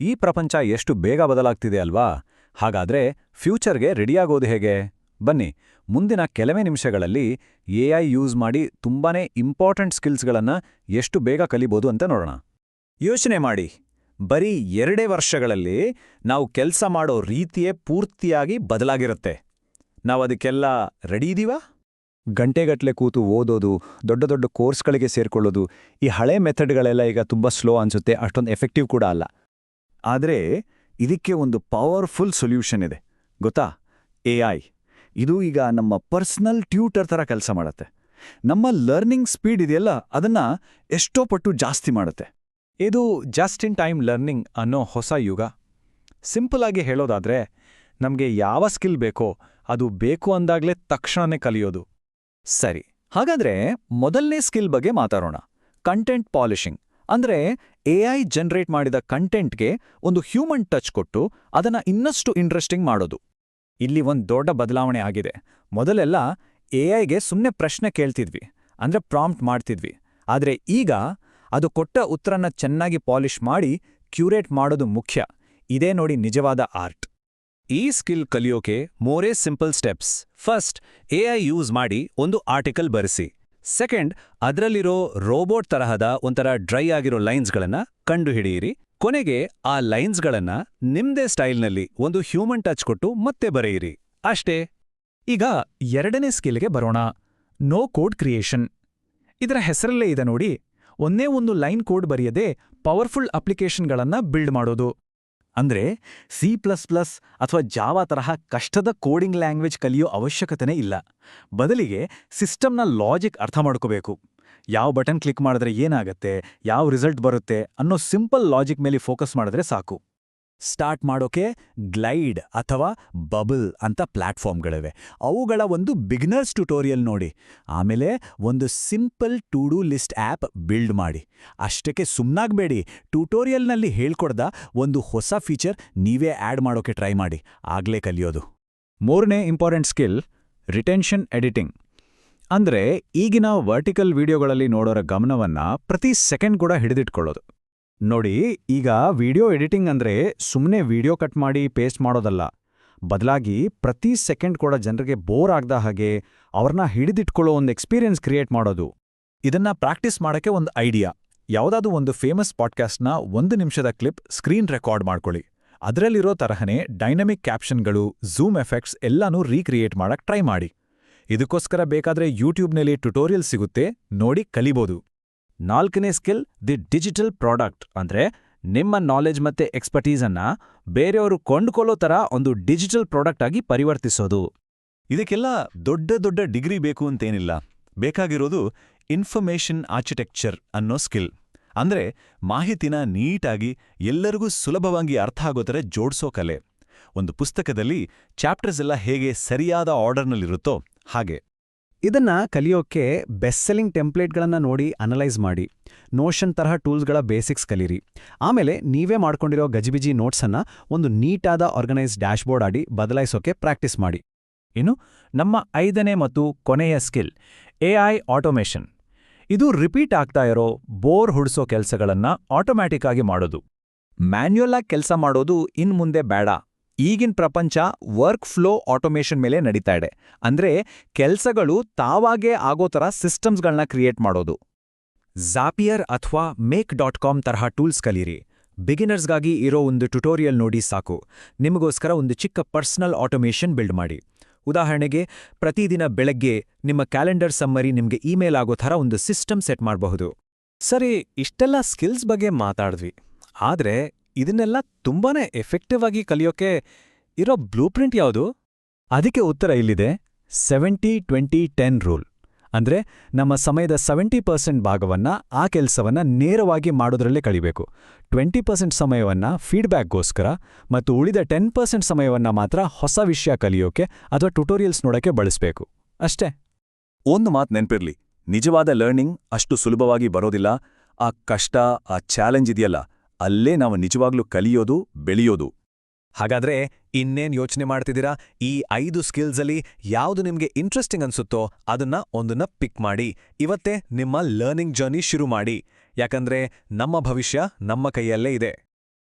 ಈ ಪ್ರಪಂಚ ಎಷ್ಟು ಬೇಗ ಬದಲಾಗ್ತಿದೆ ಅಲ್ವಾ? ಹಾಗಾದ್ರೆ ಫ್ಯೂಚರ್ಗೆ ರೆಡಿಯಾಗೋದು ಹೇಗೆ? ಬನ್ನಿ, ಮುಂದಿನ ಕೆಲವೇ ನಿಮಿಷಗಳಲ್ಲಿ ಎ ಐ ಯೂಸ್ ಮಾಡಿ ತುಂಬಾನೇ ಇಂಪಾರ್ಟೆಂಟ್ ಸ್ಕಿಲ್ಸ್ಗಳನ್ನು ಎಷ್ಟು ಬೇಗ ಕಲಿಬೋದು ಅಂತ ನೋಡೋಣ. ಯೋಚನೆ ಮಾಡಿ, ಬರೀ ಎರಡೇ ವರ್ಷಗಳಲ್ಲಿ ನಾವು ಕೆಲಸ ಮಾಡೋ ರೀತಿಯೇ ಪೂರ್ತಿಯಾಗಿ ಬದಲಾಗಿರುತ್ತೆ. ನಾವು ಅದಕ್ಕೆಲ್ಲ ರೆಡಿ ಇದೀವಾ? ಗಂಟೆಗಟ್ಟಲೆ ಕೂತು ಓದೋದು, ದೊಡ್ಡ ದೊಡ್ಡ ಕೋರ್ಸ್ಗಳಿಗೆ ಸೇರಿಕೊಳ್ಳೋದು, ಈ ಹಳೆ ಮೆಥಡ್ಗಳೆಲ್ಲ ಈಗ ತುಂಬ ಸ್ಲೋ ಅನ್ಸುತ್ತೆ, ಅಷ್ಟೊಂದು ಎಫೆಕ್ಟಿವ್ ಕೂಡ ಅಲ್ಲ. ಆದರೆ ಇದಕ್ಕೆ ಒಂದು ಪವರ್ಫುಲ್ ಸೊಲ್ಯೂಷನ್ ಇದೆ. ಗೊತ್ತಾ? ಎ ಐ ಇದು ಈಗ ನಮ್ಮ ಪರ್ಸನಲ್ ಟ್ಯೂಟರ್ ಥರ ಕೆಲಸ ಮಾಡುತ್ತೆ. ನಮ್ಮ ಲರ್ನಿಂಗ್ ಸ್ಪೀಡ್ ಇದೆಯಲ್ಲ, ಅದನ್ನ ಎಷ್ಟೋ ಪಟ್ಟು ಜಾಸ್ತಿ ಮಾಡುತ್ತೆ. ಇದು ಜಸ್ಟ್ ಇನ್ ಟೈಮ್ ಲರ್ನಿಂಗ್ ಅನ್ನೋ ಹೊಸ ಯುಗ. ಸಿಂಪಲ್ ಆಗಿ ಹೇಳೋದಾದ್ರೆ, ನಮಗೆ ಯಾವ ಸ್ಕಿಲ್ ಬೇಕೋ ಅದು ಬೇಕು ಅಂದಾಗಲೇ ತಕ್ಷಣನೇ ಕಲಿಯೋದು. ಸರಿ, ಹಾಗಾದ್ರೆ ಮೊದಲನೇ ಸ್ಕಿಲ್ ಬಗ್ಗೆ ಮಾತಾಡೋಣ. ಕಂಟೆಂಟ್ ಪಾಲಿಷಿಂಗ್ ಅಂದ್ರೆ ಐ ಜನರೇಟ್ ಮಾಡಿದ ಕಂಟೆಂಟ್ಗೆ ಒಂದು ಹ್ಯೂಮನ್ ಟಚ್ ಕೊಟ್ಟು ಅದನ್ನ ಇನ್ನಷ್ಟು ಇಂಟ್ರೆಸ್ಟಿಂಗ್ ಮಾಡೋದು. ಇಲ್ಲಿ ಒಂದು ದೊಡ್ಡ ಬದಲಾವಣೆ ಆಗಿದೆ. ಮೊದಲೆಲ್ಲ ಐಗೆ ಸುಮ್ಮನೆ ಪ್ರಶ್ನೆ ಕೇಳ್ತಿದ್ವಿ, ಅಂದ್ರೆ ಪ್ರಾಂಪ್ಟ್ ಮಾಡ್ತಿದ್ವಿ. ಆದ್ರೆ ಈಗ ಅದು ಕೊಟ್ಟ ಉತ್ತರನ ಚೆನ್ನಾಗಿ ಪಾಲಿಷ್ ಮಾಡಿ ಕ್ಯೂರೇಟ್ ಮಾಡೋದು ಮುಖ್ಯ. ಇದೇ ನೋಡಿ ನಿಜವಾದ ಆರ್ಟ್ ಈ ಸ್ಕಿಲ್ ಕಲಿಯೋಕೆ more simple steps first AI use ಮಾಡಿ ಒಂದು ಆರ್ಟಿಕಲ್ ಬರೆಸಿ. ಸೆಕೆಂಡ್ ಅದರಲ್ಲಿರೋ ರೋಬೋಟ್ ತರಹದ ಒಂಥರ ಡ್ರೈ ಆಗಿರೋ ಲೈನ್ಸ್ಗಳನ್ನು ಕಂಡುಹಿಡಿಯಿರಿ. ಕೊನೆಗೆ ಆ ಲೈನ್ಸ್ಗಳನ್ನು ನಿಮ್ದೇ ಸ್ಟೈಲ್ನಲ್ಲಿ ಒಂದು ಹ್ಯೂಮನ್ ಟಚ್ ಕೊಟ್ಟು ಮತ್ತೆ ಬರೆಯಿರಿ. ಅಷ್ಟೇ. ಈಗ ಎರಡನೇ ಸ್ಕಿಲ್ಗೆ ಬರೋಣ. No code creation. ಇದರ ಹೆಸರಲ್ಲೇ ಇದೆ ನೋಡಿ. ಒಂದೇ ಒಂದು ಲೈನ್ ಕೋಡ್ ಬರೆಯದೆ ಪವರ್ಫುಲ್ ಅಪ್ಲಿಕೇಶನ್ಗಳನ್ನು ಬಿಲ್ಡ್ ಮಾಡೋದು. ಅಂದ್ರೆ ಸಿ ಪ್ಲಸ್ ಪ್ಲಸ್ ಅಥವಾ ಜಾವಾ ತರಹ ಕಷ್ಟದ ಕೋಡಿಂಗ್ ಲ್ಯಾಂಗ್ವೇಜ್ ಕಲಿಯೋ ಅವಶ್ಯಕತೆನೇ ಇಲ್ಲ. ಬದಲಿಗೆ ಸಿಸ್ಟಮ್ನ ಲಾಜಿಕ್ ಅರ್ಥ ಮಾಡ್ಕೋಬೇಕು. ಯಾವ ಬಟನ್ ಕ್ಲಿಕ್ ಮಾಡಿದ್ರೆ ಏನಾಗತ್ತೆ, ಯಾವ ರಿಸಲ್ಟ್ ಬರುತ್ತೆ ಅನ್ನೋ ಸಿಂಪಲ್ ಲಾಜಿಕ್ ಮೇಲೆ ಫೋಕಸ್ ಮಾಡಿದ್ರೆ ಸಾಕು. ಸ್ಟಾರ್ಟ್ ಮಾಡೋಕೆ ಗ್ಲೈಡ್ ಅಥವಾ ಬಬಲ್ ಅಂತ ಪ್ಲಾಟ್ಫಾರ್ಮ್ಗಳಿವೆ. ಅವುಗಳ ಒಂದು ಬಿಗ್ನರ್ಸ್ ಟ್ಯುಟೋರಿಯಲ್ ನೋಡಿ. ಆಮೇಲೆ ಒಂದು simple to do list app build ಮಾಡಿ. ಅಷ್ಟಕ್ಕೆ ಸುಮ್ಮನಾಗಬೇಡಿ ಟ್ಯುಟೋರಿಯಲ್ನಲ್ಲಿ ಹೇಳ್ಕೊಡ್ದ ಒಂದು ಹೊಸ ಫೀಚರ್ ನೀವೇ ಆ್ಯಡ್ ಮಾಡೋಕೆ ಟ್ರೈ ಮಾಡಿ. ಆಗ್ಲೇ ಕಲಿಯೋದು. ಮೂರನೇ ಇಂಪಾರ್ಟೆಂಟ್ ಸ್ಕಿಲ್, ರಿಟೆನ್ಷನ್ ಎಡಿಟಿಂಗ್. ಅಂದ್ರೆ ಈಗಿನ ವರ್ಟಿಕಲ್ ವಿಡಿಯೋಗಳಲ್ಲಿ ನೋಡೋರ ಗಮನವನ್ನ ಪ್ರತಿ ಸೆಕೆಂಡ್ ಕೂಡ ಹಿಡಿದಿಟ್ಕೊಳ್ಳೋದು. ನೋಡಿ, ಈಗ ವಿಡಿಯೋ ಎಡಿಟಿಂಗ್ ಅಂದ್ರೆ ಸುಮ್ಮನೆ ವಿಡಿಯೋ ಕಟ್ ಮಾಡಿ ಪೇಸ್ಟ್ ಮಾಡೋದಲ್ಲ. ಬದಲಾಗಿ ಪ್ರತಿ ಸೆಕೆಂಡ್ ಕೂಡ ಜನರಿಗೆ ಬೋರ್ ಆಗದ ಹಾಗೆ ಅವ್ರನ್ನ ಹಿಡಿದಿಟ್ಕೊಳ್ಳೋ ಒಂದು ಎಕ್ಸ್ಪೀರಿಯನ್ಸ್ ಕ್ರಿಯೇಟ್ ಮಾಡೋದು. ಇದನ್ನ ಪ್ರಾಕ್ಟೀಸ್ ಮಾಡಕ್ಕೆ ಒಂದು ಐಡಿಯಾ. ಯಾವುದಾದ್ರೂ ಒಂದು ಫೇಮಸ್ ಪಾಡ್ಕಾಸ್ಟ್ನ ಒಂದು ನಿಮಿಷದ ಕ್ಲಿಪ್ ಸ್ಕ್ರೀನ್ ರೆಕಾರ್ಡ್ ಮಾಡ್ಕೊಳ್ಳಿ. ಅದರಲ್ಲಿರೋ ತರಹನೇ ಡೈನಮಿಕ್ ಕ್ಯಾಪ್ಷನ್ಗಳು, ಝೂಮ್ ಎಫೆಕ್ಟ್ಸ್ ಎಲ್ಲನೂ ರೀಕ್ರಿಯೇಟ್ ಮಾಡಕ್ ಟ್ರೈ ಮಾಡಿ. ಇದಕ್ಕೋಸ್ಕರ ಬೇಕಾದ್ರೆ ಯೂಟ್ಯೂಬ್ನಲ್ಲಿ ಟ್ಯುಟೋರಿಯಲ್ ಸಿಗುತ್ತೆ, ನೋಡಿ ಕಲಿಬೋದು. ನಾಲ್ಕನೇ ಸ್ಕಿಲ್ ದಿ ಡಿಜಿಟಲ್ ಪ್ರಾಡಕ್ಟ್ ಅಂದ್ರೆ ನಿಮ್ಮ ನಾಲೆಜ್ ಮತ್ತೆ ಎಕ್ಸ್ಪರ್ಟೀಸನ್ನ ಬೇರೆಯವರು ಕೊಂಡ್ಕೊಳ್ಳೋ ಥರ ಒಂದು ಡಿಜಿಟಲ್ ಪ್ರಾಡಕ್ಟ್ ಆಗಿ ಪರಿವರ್ತಿಸೋದು. ಇದಕ್ಕೆಲ್ಲ ದೊಡ್ಡ ದೊಡ್ಡ ಡಿಗ್ರಿ ಬೇಕು ಅಂತೇನಿಲ್ಲ. ಬೇಕಾಗಿರೋದು ಇನ್ಫರ್ಮೇಷನ್ ಆರ್ಕಿಟೆಕ್ಚರ್ ಅನ್ನೋ ಸ್ಕಿಲ್. ಅಂದ್ರೆ ಮಾಹಿತಿನ ನೀಟಾಗಿ ಎಲ್ಲರಿಗೂ ಸುಲಭವಾಗಿ ಅರ್ಥ ಆಗೋ ಥರ ಜೋಡಿಸೋ ಕಲೆ. ಒಂದು ಪುಸ್ತಕದಲ್ಲಿ ಚಾಪ್ಟರ್ಸ್ ಎಲ್ಲ ಹೇಗೆ ಸರಿಯಾದ ಆರ್ಡರ್ನಲ್ಲಿರುತ್ತೋ ಹಾಗೆ. ಇದನ್ನ ಕಲಿಯೋಕೆ ಬೆಸ್ಟ್ ಸೆಲ್ಲಿಂಗ್ ಟೆಂಪ್ಲೇಟ್ಗಳನ್ನ ನೋಡಿ ಅನಲೈಸ್ ಮಾಡಿ. ನೋಷನ್ ತರಹ ಟೂಲ್ಸ್ಗಳ ಬೇಸಿಕ್ಸ್ ಕಲೀರಿ. ಆಮೇಲೆ ನೀವೇ ಮಾಡ್ಕೊಂಡಿರೋ ಗಜಿಬಿಜಿ ನೋಟ್ಸನ್ನು ಒಂದು ನೀಟಾದ ಆರ್ಗನೈಸ್ ಡ್ಯಾಶ್ಬೋರ್ಡ್ ಆಡಿ ಬದಲಾಯಿಸೋಕೆ ಪ್ರಾಕ್ಟೀಸ್ ಮಾಡಿ. ಇನ್ನು ನಮ್ಮ ಐದನೇ ಮತ್ತು ಕೊನೆಯ ಸ್ಕಿಲ್ ಎಐ ಆಟೋಮೇಷನ್ ಇದು ರಿಪೀಟ್ ಆಗ್ತಾ ಇರೋ ಬೋರ್ ಹುಡ್ಸೋ ಕೆಲಸಗಳನ್ನು ಆಟೋಮ್ಯಾಟಿಕ್ ಆಗಿ ಮಾಡೋದು. ಮ್ಯಾನ್ಯುಯಲ್ ಆಗಿ ಕೆಲಸ ಮಾಡೋದು ಇನ್ಮುಂದೆ ಬೇಡ. ಈಗಿನ ಪ್ರಪಂಚ ವರ್ಕ್ ಫ್ಲೋ ಆಟೋಮೇಷನ್ ಮೇಲೆ ನಡೀತಾ ಇದೆ. ಅಂದ್ರೆ ಕೆಲ್ಸಗಳು ತಾವಾಗೇ ಆಗೋ ಥರ ಸಿಸ್ಟಮ್ಸ್ಗಳನ್ನ ಕ್ರಿಯೇಟ್ ಮಾಡೋದು. ಝಾಪಿಯರ್ ಅಥವಾ ಮೇಕ್ ಡಾಟ್ ಕಾಮ್ ತರಹ ಟೂಲ್ಸ್ ಕಲೀರಿ. ಬಿಗಿನರ್ಸ್ಗಾಗಿ ಇರೋ ಒಂದು ಟ್ಯುಟೋರಿಯಲ್ ನೋಡಿ ಸಾಕು. ನಿಮಗೋಸ್ಕರ ಒಂದು ಚಿಕ್ಕ ಪರ್ಸನಲ್ ಆಟೋಮೇಷನ್ ಬಿಲ್ಡ್ ಮಾಡಿ. ಉದಾಹರಣೆಗೆ, ಪ್ರತಿದಿನ ಬೆಳಗ್ಗೆ ನಿಮ್ಮ ಕ್ಯಾಲೆಂಡರ್ ಸಮ್ಮರಿ ನಿಮಗೆ ಇಮೇಲ್ ಆಗೋ ಥರ ಒಂದು ಸಿಸ್ಟಮ್ ಸೆಟ್ ಮಾಡಬಹುದು. ಸರಿ, ಇಷ್ಟೆಲ್ಲ ಸ್ಕಿಲ್ಸ್ ಬಗ್ಗೆ ಮಾತಾಡಿದ್ವಿ. ಆದ್ರೆ ಇದನ್ನೆಲ್ಲ ತುಂಬಾನೇ ಎಫೆಕ್ಟಿವ್ ಆಗಿ ಕಲಿಯೋಕೆ ಇರೋ ಬ್ಲೂ ಪ್ರಿಂಟ್ ಯಾವುದು? ಅದಕ್ಕೆ ಉತ್ತರ ಇಲ್ಲಿದೆ ಸೆವೆಂಟಿ ಟ್ವೆಂಟಿ ಟೆನ್ ರೂಲ್ ಅಂದ್ರೆ ನಮ್ಮ ಸಮಯದ ಸೆವೆಂಟಿ ಪರ್ಸೆಂಟ್ ಭಾಗವನ್ನ ಆ ಕೆಲಸವನ್ನು ನೇರವಾಗಿ ಮಾಡೋದರಲ್ಲೇ ಕಳಿಬೇಕು. ಟ್ವೆಂಟಿ ಪರ್ಸೆಂಟ್ ಸಮಯವನ್ನ ಫೀಡ್ಬ್ಯಾಕ್ಗೋಸ್ಕರ ಮತ್ತು ಉಳಿದ ಟೆನ್ ಪರ್ಸೆಂಟ್ ಸಮಯವನ್ನ ಮಾತ್ರ ಹೊಸ ವಿಷಯ ಕಲಿಯೋಕೆ ಅಥವಾ ಟ್ಯುಟೋರಿಯಲ್ಸ್ ನೋಡೋಕ್ಕೆ ಬಳಸಬೇಕು. ಅಷ್ಟೇ. ಒಂದು ಮಾತು ನೆನ್ಪಿರ್ಲಿ. ನಿಜವಾದ ಲರ್ನಿಂಗ್ ಅಷ್ಟು ಸುಲಭವಾಗಿ ಬರೋದಿಲ್ಲ. ಆ ಕಷ್ಟ, ಆ ಚಾಲೆಂಜ್ ಇದೆಯಲ್ಲ. ಅಲ್ಲೇ ನಾವು ನಿಜವಾಗ್ಲೂ ಕಲಿಯೋದು, ಬೆಳೆಯೋದು. ಹಾಗಾದ್ರೆ ಇನ್ನೇನ್ ಯೋಚನೆ ಮಾಡ್ತಿದ್ದೀರಾ? ಈ ಐದು ಸ್ಕಿಲ್ಸಲ್ಲಿ ಯಾವುದು ನಿಮ್ಗೆ ಇಂಟ್ರೆಸ್ಟಿಂಗ್ ಅನ್ಸುತ್ತೋ ಅದನ್ನ ಒಂದನ್ನ ಪಿಕ್ ಮಾಡಿ. ಇವತ್ತೇ ನಿಮ್ಮ ಲರ್ನಿಂಗ್ ಜರ್ನಿ ಶುರು ಮಾಡಿ. ಯಾಕಂದ್ರೆ ನಮ್ಮ ಭವಿಷ್ಯ ನಮ್ಮ ಕೈಯಲ್ಲೇ ಇದೆ.